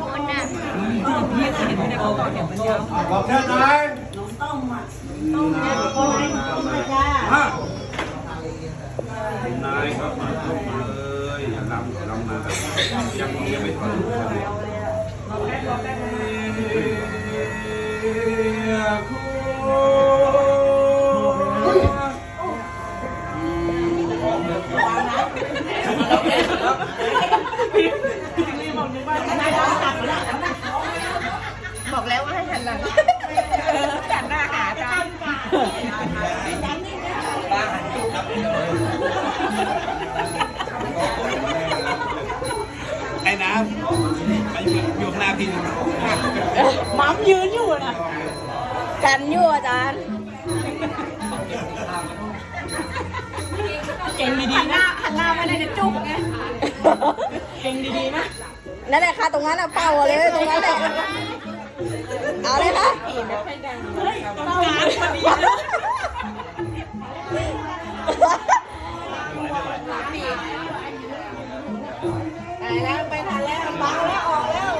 คนน่ะบอกเชิญหน่อยฮะนายครับมาลงมาเลยอย่าลำลำมายังยังไม่ถอดรูปเลยคุณาไอ้น้ำไปอยู่ข้างหน้าพี่มัมยืนอยู่นะกันอยู่อาจารย์เก่งดีๆนะหันหน้าไม่ได้จะจุกไงเก่งดีๆนะนั่นแหละค่ะตรงนั้นอะเป่าเลยตรงนั้นแหละเอาเลยค่ะต้องการพอดี ไปแล้วไปทันแล้วบังแล้วออกแล้ว